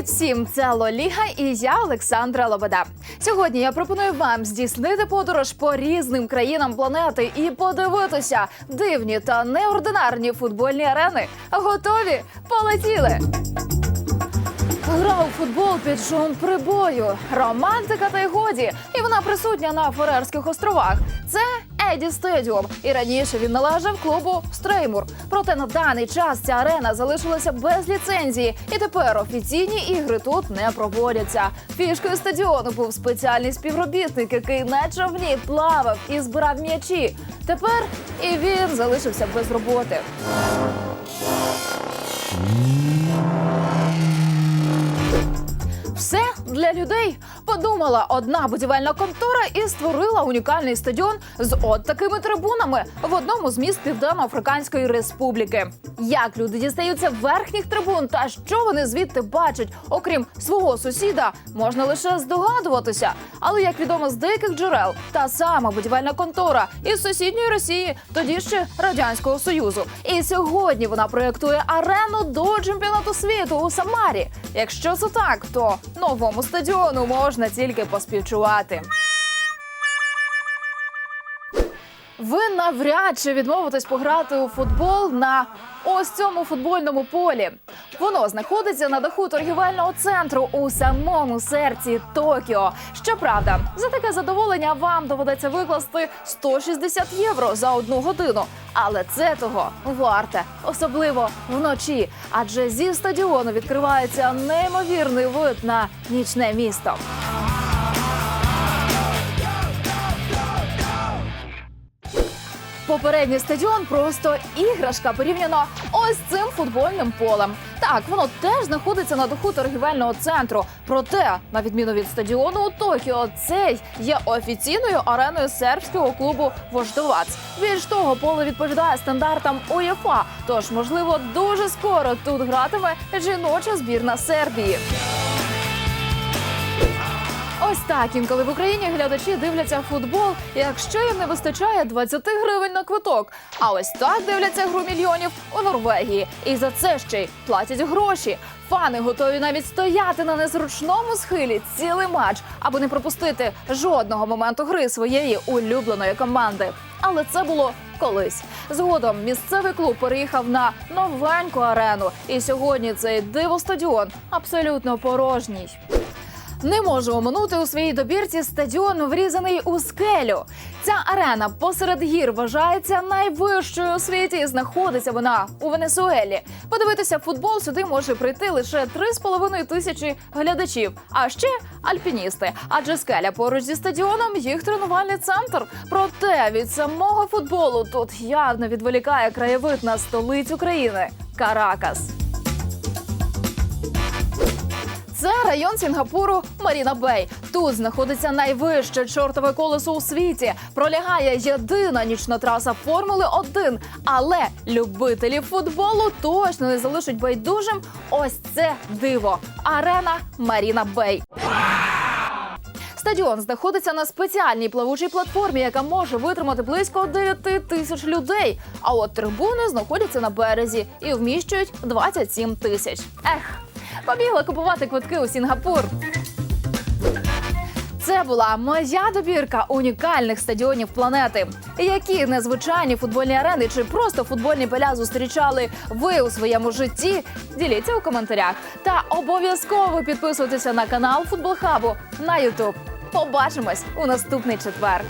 Привіт всім! Це Лоліга і я Олександра Лобода. Сьогодні я пропоную вам здійснити подорож по різним країнам планети і подивитися дивні та неординарні футбольні арени. Готові? Полетіли! Гра у футбол під шум прибою, романтика та й годі, і вона присутня на Фарерських островах. Це Еді Стедіум, і раніше він належав клубу Стреймур. Проте на даний час ця арена залишилася без ліцензії, і тепер офіційні ігри тут не проводяться. Фішкою стадіону був спеціальний співробітник, який на човні плавав і збирав м'ячі. Тепер і він залишився без роботи. Все для людей подумала одна будівельна контора і створила унікальний стадіон з от такими трибунами в одному з міст Південно-Африканської Республіки. Як люди дістаються верхніх трибун та що вони звідти бачать, окрім свого сусіда, можна лише здогадуватися. Але як відомо з деяких джерел, та сама будівельна контора із сусідньої Росії, тоді ще радянського союзу. І сьогодні вона проєктує арену до чемпіонату світу у Самарі. Якщо це так, то новому стадіону можна тільки поспівчувати. Ви навряд чи відмовитесь пограти у футбол на ось цьому футбольному полі. Воно знаходиться на даху торгівельного центру у самому серці Токіо. Щоправда, за таке задоволення вам доведеться викласти 160 євро за одну годину. Але це того варте, особливо вночі. Адже зі стадіону відкривається неймовірний вид на нічне місто. Попередній стадіон просто іграшка порівняно ось цим футбольним полем. Так, воно теж знаходиться на даху торгівельного центру. Проте, на відміну від стадіону у Токіо, цей є офіційною ареною сербського клубу Вождовац. Більш того, поле відповідає стандартам УЄФА. Тож, можливо, дуже скоро тут гратиме жіноча збірна Сербії. Ось так інколи в Україні глядачі дивляться футбол, якщо їм не вистачає 20 гривень на квиток. А ось так дивляться гру мільйонів у Норвегії. І за це ще й платять гроші. Фани готові навіть стояти на незручному схилі цілий матч, аби не пропустити жодного моменту гри своєї улюбленої команди. Але це було колись. Згодом місцевий клуб переїхав на новеньку арену, і сьогодні цей диво-стадіон абсолютно порожній. Не можу оминути у своїй добірці стадіон, врізаний у скелю. Ця арена посеред гір вважається найвищою у світі. і Знаходиться вона у Венесуелі. Подивитися футбол сюди може прийти лише 3,5 тисячі глядачів. А ще альпіністи. Адже скеля поруч зі стадіоном їх тренувальний центр. Проте від самого футболу тут явно відволікає краєвид на столицю країни Каракас. Це район Сінгапуру Маріна Бей. Тут знаходиться найвище чортове колесо у світі. Пролягає єдина нічна траса Формули 1 Але любителі футболу точно не залишать байдужим. Ось це диво. Арена Маріна Бей. Стадіон знаходиться на спеціальній плавучій платформі, яка може витримати близько 9 тисяч людей. А от трибуни знаходяться на березі і вміщують 27 тисяч. Ех, побігла купувати квитки у Сінгапур. Це була моя добірка унікальних стадіонів планети. Які незвичайні футбольні арени чи просто футбольні поля зустрічали ви у своєму житті? Діліться у коментарях. Та обов'язково підписуйтеся на канал Футбол Хабу на Ютуб. Побачимось у наступний четвер.